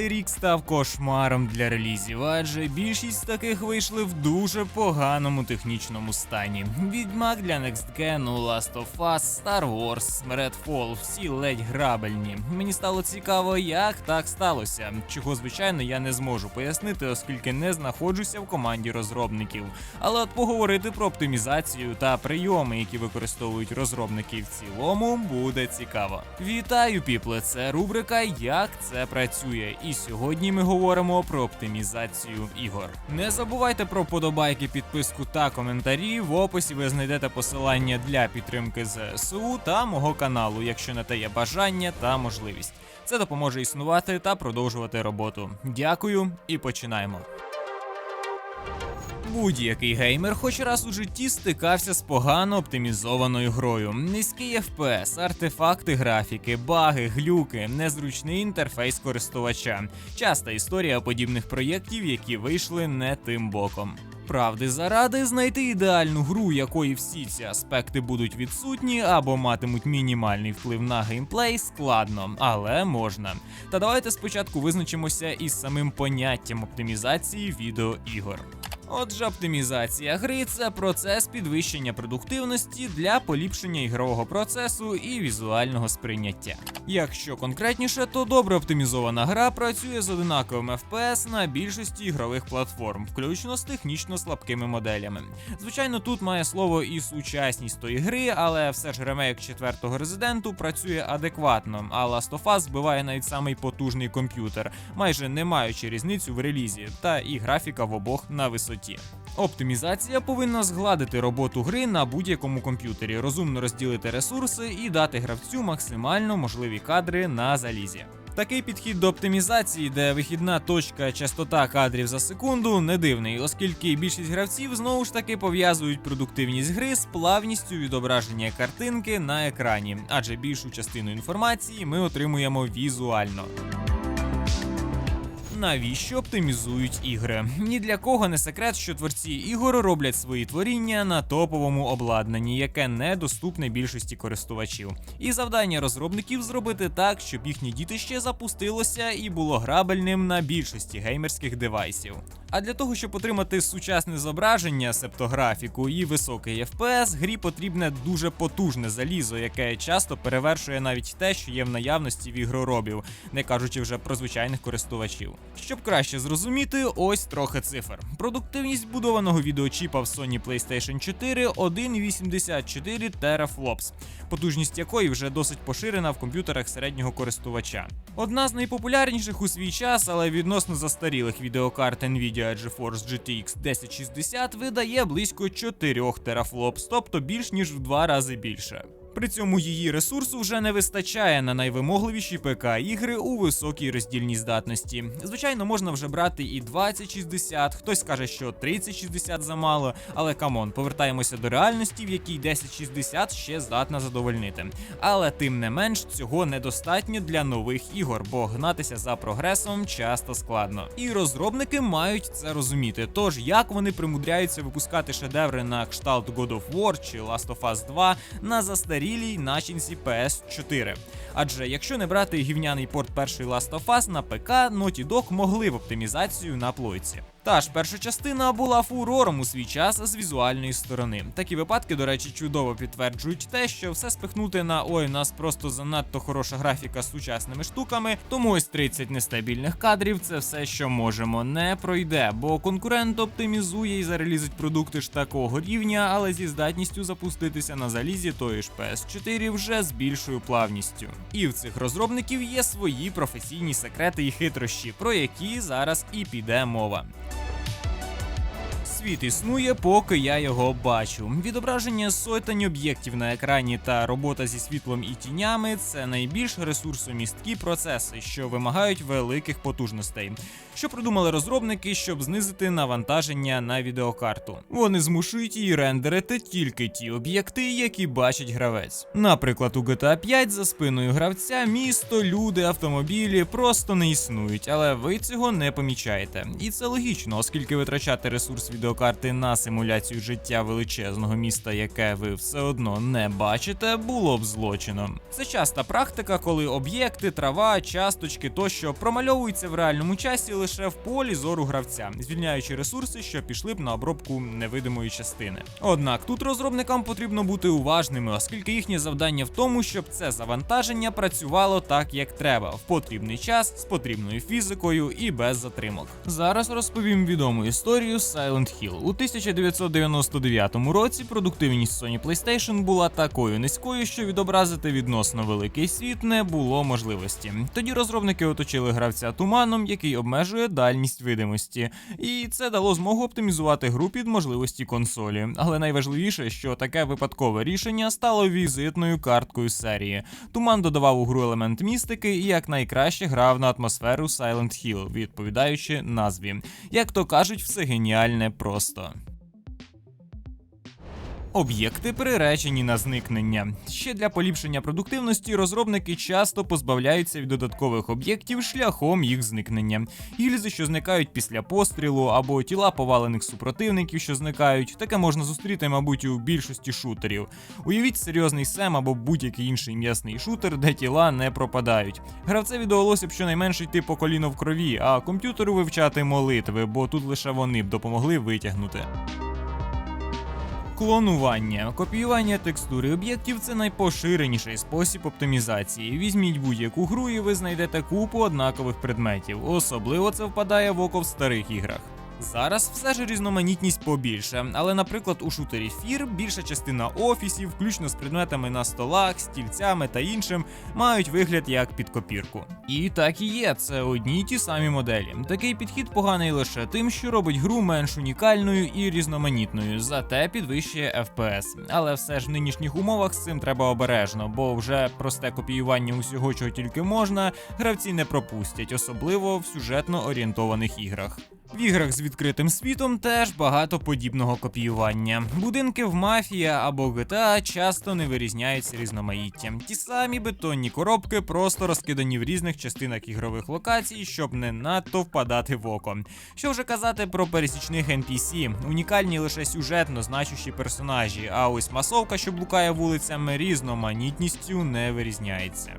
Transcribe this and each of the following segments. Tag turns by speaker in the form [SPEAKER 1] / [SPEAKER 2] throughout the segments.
[SPEAKER 1] цей рік став кошмаром для релізів, адже більшість таких вийшли в дуже поганому технічному стані. Відьмак для Next Gen, Last of Us, Star Wars, Redfall, всі ледь грабельні. Мені стало цікаво, як так сталося, чого звичайно я не зможу пояснити, оскільки не знаходжуся в команді розробників. Але от поговорити про оптимізацію та прийоми, які використовують розробники в цілому, буде цікаво. Вітаю, піпле! Це рубрика Як це працює. І сьогодні ми говоримо про оптимізацію ігор. Не забувайте про подобайки, підписку та коментарі. В описі ви знайдете посилання для підтримки ЗСУ та мого каналу, якщо на те є бажання та можливість. Це допоможе існувати та продовжувати роботу. Дякую і починаємо. Будь-який геймер хоч раз у житті стикався з погано оптимізованою грою. Низький FPS, артефакти графіки, баги, глюки, незручний інтерфейс користувача. Часта історія подібних проєктів, які вийшли не тим боком. Правди заради знайти ідеальну гру, якої всі ці аспекти будуть відсутні або матимуть мінімальний вплив на геймплей, складно, але можна. Та давайте спочатку визначимося із самим поняттям оптимізації відеоігор. Отже, оптимізація гри це процес підвищення продуктивності для поліпшення ігрового процесу і візуального сприйняття. Якщо конкретніше, то добре оптимізована гра працює з одинаковим FPS на більшості ігрових платформ, включно з технічно слабкими моделями. Звичайно, тут має слово і сучасність тої гри, але все ж ремейк четвертого резиденту працює адекватно, а Last of Us збиває навіть самий потужний комп'ютер, майже не маючи різницю в релізі, та і графіка в обох на висоті. Оптимізація повинна згладити роботу гри на будь-якому комп'ютері, розумно розділити ресурси і дати гравцю максимально можливі кадри на залізі. Такий підхід до оптимізації, де вихідна точка частота кадрів за секунду, не дивний, оскільки більшість гравців знову ж таки пов'язують продуктивність гри з плавністю відображення картинки на екрані, адже більшу частину інформації ми отримуємо візуально. Навіщо оптимізують ігри? Ні для кого не секрет, що творці ігор роблять свої творіння на топовому обладнанні, яке недоступне більшості користувачів. І завдання розробників зробити так, щоб їхнє дітище запустилося і було грабельним на більшості геймерських девайсів. А для того, щоб отримати сучасне зображення, септографіку і високий FPS, грі потрібне дуже потужне залізо, яке часто перевершує навіть те, що є в наявності в ігроробів, не кажучи вже про звичайних користувачів. Щоб краще зрозуміти, ось трохи цифр. Продуктивність будованого відеочіпа в Sony PlayStation 4 1,84 терафлопс, потужність якої вже досить поширена в комп'ютерах середнього користувача. Одна з найпопулярніших у свій час, але відносно застарілих відеокарт Nvidia GeForce GTX 1060 видає близько 4 терафлопс, тобто більш ніж в два рази більше. При цьому її ресурсу вже не вистачає на найвимогливіші ПК ігри у високій роздільній здатності. Звичайно, можна вже брати і 2060, хтось каже, що 3060 замало, але камон, повертаємося до реальності, в якій 1060 ще здатна задовольнити. Але тим не менш цього недостатньо для нових ігор, бо гнатися за прогресом часто складно. І розробники мають це розуміти. Тож як вони примудряються випускати шедеври на кшталт God of War чи Last of Us 2 на застарілій начинці PS4. Адже якщо не брати гівняний порт першої Last of Us на ПК, Naughty Dog могли в оптимізацію на плойці. Та ж перша частина була фурором у свій час з візуальної сторони. Такі випадки, до речі, чудово підтверджують те, що все спихнути на ой, у нас просто занадто хороша графіка з сучасними штуками, тому ось 30 нестабільних кадрів це все, що можемо, не пройде, бо конкурент оптимізує і зарелізить продукти ж такого рівня, але зі здатністю запуститися на залізі тої ж PS4 вже з більшою плавністю. І в цих розробників є свої професійні секрети і хитрощі, про які зараз і піде мова. Світ існує, поки я його бачу. Відображення сотень об'єктів на екрані та робота зі світлом і тінями це найбільш ресурсомісткі процеси, що вимагають великих потужностей. Що придумали розробники, щоб знизити навантаження на відеокарту? Вони змушують її рендерити тільки ті об'єкти, які бачить гравець. Наприклад, у GTA 5 за спиною гравця місто, люди, автомобілі просто не існують, але ви цього не помічаєте. І це логічно, оскільки витрачати ресурс відеокарти відеокарти на симуляцію життя величезного міста, яке ви все одно не бачите, було б злочином. Це часта практика, коли об'єкти, трава, часточки тощо промальовуються в реальному часі лише в полі зору гравця, звільняючи ресурси, що пішли б на обробку невидимої частини. Однак тут розробникам потрібно бути уважними, оскільки їхнє завдання в тому, щоб це завантаження працювало так, як треба, в потрібний час, з потрібною фізикою і без затримок. Зараз розповім відому історію Silent Hill. У 1999 році продуктивність Sony PlayStation була такою низькою, що відобразити відносно великий світ не було можливості. Тоді розробники оточили гравця туманом, який обмежує дальність видимості, і це дало змогу оптимізувати гру під можливості консолі. Але найважливіше, що таке випадкове рішення стало візитною карткою серії. Туман додавав у гру елемент містики і як найкраще грав на атмосферу Silent Hill, відповідаючи назві. Як то кажуть, все геніальне просто. Об'єкти приречені на зникнення. Ще для поліпшення продуктивності розробники часто позбавляються від додаткових об'єктів шляхом їх зникнення. Гільзи, що зникають після пострілу, або тіла повалених супротивників, що зникають. Таке можна зустріти, мабуть, у більшості шутерів. Уявіть серйозний сем або будь-який інший м'ясний шутер, де тіла не пропадають. Гравцеві довелося б щонайменше йти по коліно в крові, а комп'ютеру вивчати молитви, бо тут лише вони б допомогли витягнути. Клонування. Копіювання текстури об'єктів це найпоширеніший спосіб оптимізації. Візьміть будь-яку гру, і ви знайдете купу однакових предметів. Особливо це впадає в око в старих іграх. Зараз все ж різноманітність побільше, але, наприклад, у шутері Фір більша частина офісів, включно з предметами на столах, стільцями та іншим, мають вигляд як під копірку. І так і є, це одні й ті самі моделі. Такий підхід поганий лише тим, що робить гру менш унікальною і різноманітною, зате підвищує FPS. Але все ж в нинішніх умовах з цим треба обережно, бо вже просте копіювання усього, чого тільки можна, гравці не пропустять, особливо в сюжетно орієнтованих іграх. В іграх з відкритим світом теж багато подібного копіювання. Будинки в мафія або GTA часто не вирізняються різноманіттям. Ті самі бетонні коробки просто розкидані в різних частинах ігрових локацій, щоб не надто впадати в око. Що вже казати про пересічних NPC, унікальні лише сюжетно значущі персонажі, а ось масовка, що блукає вулицями, різноманітністю не вирізняється.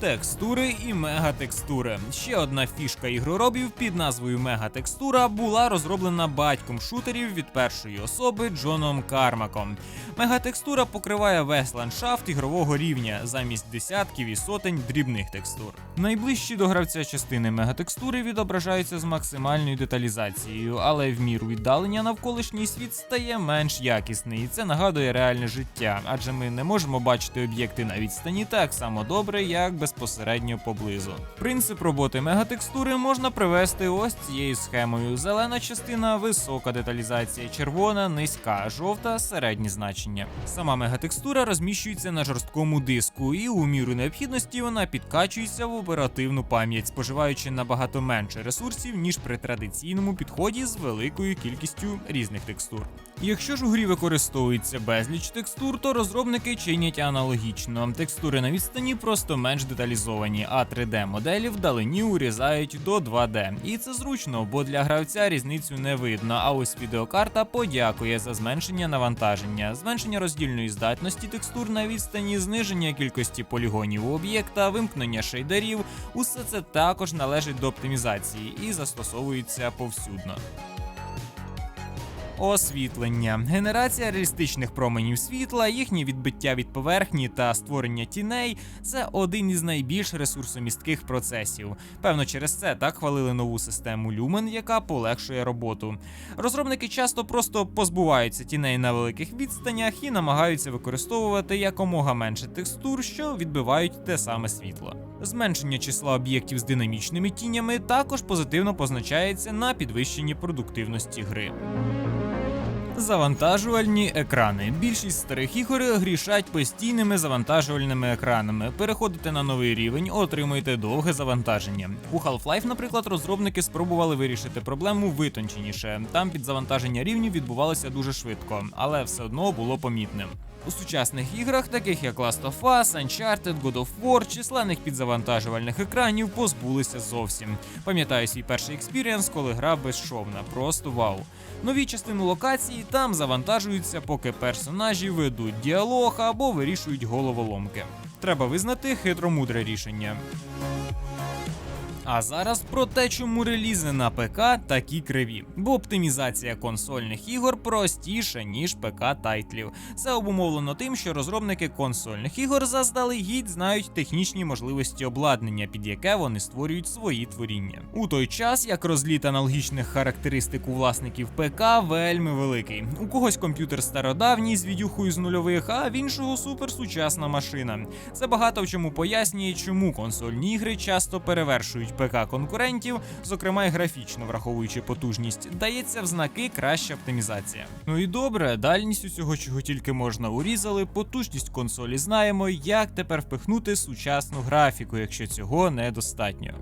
[SPEAKER 1] Текстури і мегатекстури. Ще одна фішка ігроробів під назвою Мегатекстура була розроблена батьком шутерів від першої особи Джоном Кармаком. Мегатекстура покриває весь ландшафт ігрового рівня замість десятків і сотень дрібних текстур. Найближчі до гравця частини мегатекстури відображаються з максимальною деталізацією, але в міру віддалення навколишній світ стає менш якісний, і це нагадує реальне життя, адже ми не можемо бачити об'єкти на відстані так само добре, як безпосередньо поблизу. Принцип роботи мегатекстури можна привести ось цією схемою: зелена частина висока деталізація, червона, низька, жовта, середні значення. Сама мегатекстура розміщується на жорсткому диску, і у міру необхідності вона підкачується в оперативну пам'ять, споживаючи набагато менше ресурсів, ніж при традиційному підході з великою кількістю різних текстур. Якщо ж у грі використовується безліч текстур, то розробники чинять аналогічно. Текстури на відстані просто менш деталізовані, а 3D-моделі вдалині урізають до 2D. І це зручно, бо для гравця різницю не видно. А ось відеокарта подякує за зменшення навантаження, зменшення роздільної здатності текстур на відстані, зниження кількості полігонів об'єкта, вимкнення шейдерів. Усе це також належить до оптимізації і застосовується повсюдно. Освітлення, генерація реалістичних променів світла, їхнє відбиття від поверхні та створення тіней це один із найбільш ресурсомістких процесів. Певно, через це так хвалили нову систему Lumen, яка полегшує роботу. Розробники часто просто позбуваються тіней на великих відстанях і намагаються використовувати якомога менше текстур, що відбивають те саме світло. Зменшення числа об'єктів з динамічними тінями також позитивно позначається на підвищенні продуктивності гри. Завантажувальні екрани. Більшість старих ігор грішать постійними завантажувальними екранами. Переходите на новий рівень, отримуєте довге завантаження. У Half-Life, наприклад, розробники спробували вирішити проблему витонченіше. Там підзавантаження рівнів відбувалося дуже швидко, але все одно було помітним. У сучасних іграх, таких як Last of Us, Uncharted, God of War, численних підзавантажувальних екранів позбулися зовсім. Пам'ятаю свій перший експірієнс, коли гра безшовна, просто вау. Нові частини локації там завантажуються, поки персонажі ведуть діалог або вирішують головоломки. Треба визнати хитромудре рішення. А зараз про те, чому релізи на ПК такі криві, бо оптимізація консольних ігор простіша, ніж ПК тайтлів. Це обумовлено тим, що розробники консольних ігор заздалегідь знають технічні можливості обладнання, під яке вони створюють свої творіння. У той час як розліт аналогічних характеристик у власників ПК вельми великий. У когось комп'ютер стародавній з відюхою з нульових, а в іншого суперсучасна машина. Це багато в чому пояснює, чому консольні ігри часто перевершують ПК конкурентів, зокрема й графічно враховуючи потужність, дається в знаки краща оптимізація. Ну і добре, дальність усього, чого тільки можна урізали, потужність консолі знаємо, як тепер впихнути сучасну графіку, якщо цього недостатньо.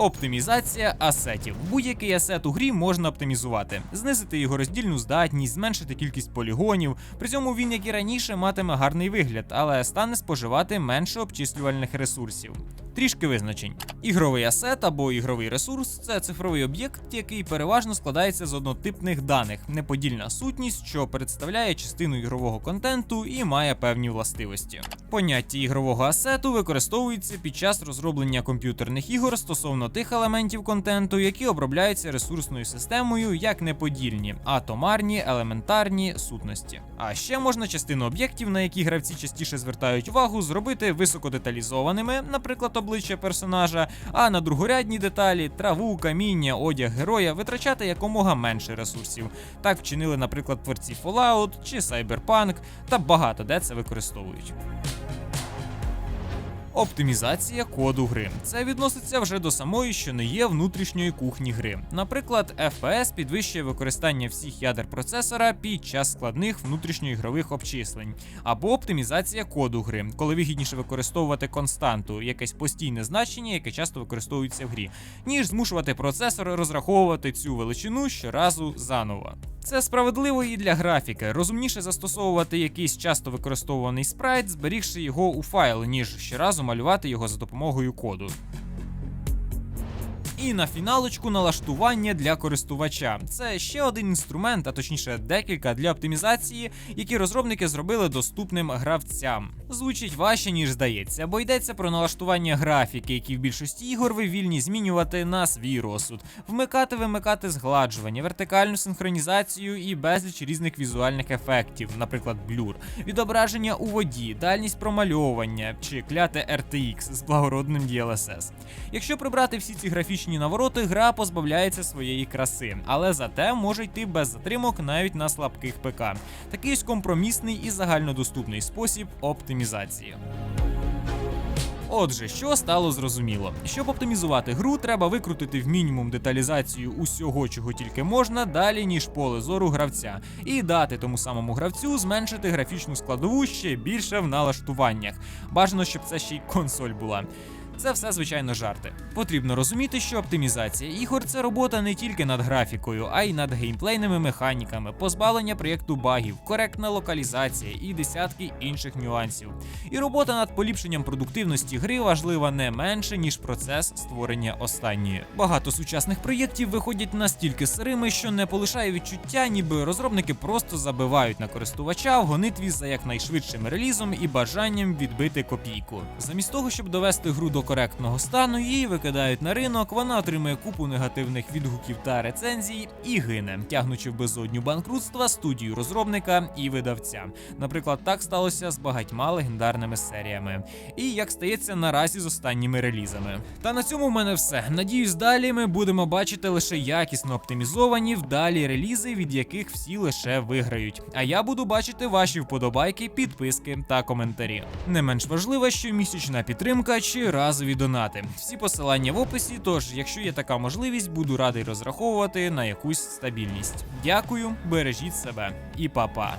[SPEAKER 1] Оптимізація асетів. Будь-який асет у грі можна оптимізувати, знизити його роздільну здатність, зменшити кількість полігонів. При цьому він, як і раніше, матиме гарний вигляд, але стане споживати менше обчислювальних ресурсів. Трішки визначень. Ігровий асет або ігровий ресурс це цифровий об'єкт, який переважно складається з однотипних даних, неподільна сутність, що представляє частину ігрового контенту і має певні властивості. Поняття ігрового асету використовується під час розроблення комп'ютерних ігор стосовно тих елементів контенту, які обробляються ресурсною системою як неподільні, атомарні, елементарні сутності. А ще можна частину об'єктів, на які гравці частіше звертають увагу, зробити високодеталізованими, наприклад, обличчя персонажа, а на другорядні деталі, траву, каміння, одяг героя витрачати якомога менше ресурсів. Так вчинили, наприклад, творці Fallout чи Cyberpunk, та багато де це використовують. Оптимізація коду гри. Це відноситься вже до самої, що не є внутрішньої кухні гри. Наприклад, FPS підвищує використання всіх ядер процесора під час складних внутрішньоігрових обчислень, або оптимізація коду гри, коли вигідніше використовувати константу, якесь постійне значення, яке часто використовується в грі, ніж змушувати процесор розраховувати цю величину щоразу заново. Це справедливо і для графіки. Розумніше застосовувати якийсь часто використовуваний спрайт, зберігши його у файл, ніж щоразу малювати його за допомогою коду. І на фіналочку налаштування для користувача. Це ще один інструмент, а точніше декілька для оптимізації, які розробники зробили доступним гравцям. Звучить важче, ніж здається, бо йдеться про налаштування графіки, які в більшості ігор ви вільні змінювати на свій розсуд, вмикати, вимикати згладжування, вертикальну синхронізацію і безліч різних візуальних ефектів, наприклад, блюр, відображення у воді, дальність промальовування чи кляте RTX з благородним DLSS. Якщо прибрати всі ці графічні навороти, гра позбавляється своєї краси, але зате може йти без затримок навіть на слабких ПК. Такий ось компромісний і загальнодоступний спосіб оптимізації. Отже, що стало зрозуміло, щоб оптимізувати гру, треба викрутити в мінімум деталізацію усього, чого тільки можна, далі ніж поле зору гравця, і дати тому самому гравцю зменшити графічну складову ще більше в налаштуваннях. Бажано, щоб це ще й консоль була. Це все звичайно жарти. Потрібно розуміти, що оптимізація ігор це робота не тільки над графікою, а й над геймплейними механіками, позбавлення проєкту багів, коректна локалізація і десятки інших нюансів. І робота над поліпшенням продуктивності гри важлива не менше, ніж процес створення останньої. Багато сучасних проєктів виходять настільки сирими, що не полишає відчуття, ніби розробники просто забивають на користувача в гонитві за якнайшвидшим релізом і бажанням відбити копійку. Замість того, щоб довести гру до коректного стану, її викидають на ринок, вона отримує купу негативних відгуків та рецензій і гине, тягнучи в безодню банкрутства студію розробника і видавця. Наприклад, так сталося з багатьма легендарними серіями. І як стається наразі з останніми релізами. Та на цьому в мене все. Надіюсь, далі ми будемо бачити лише якісно оптимізовані вдалі релізи, від яких всі лише виграють. А я буду бачити ваші вподобайки, підписки та коментарі. Не менш важливо, що місячна підтримка чи разові донати. Всі посилання в описі. Тож, якщо є така можливість, буду радий розраховувати на якусь стабільність. Дякую, бережіть себе і па-па.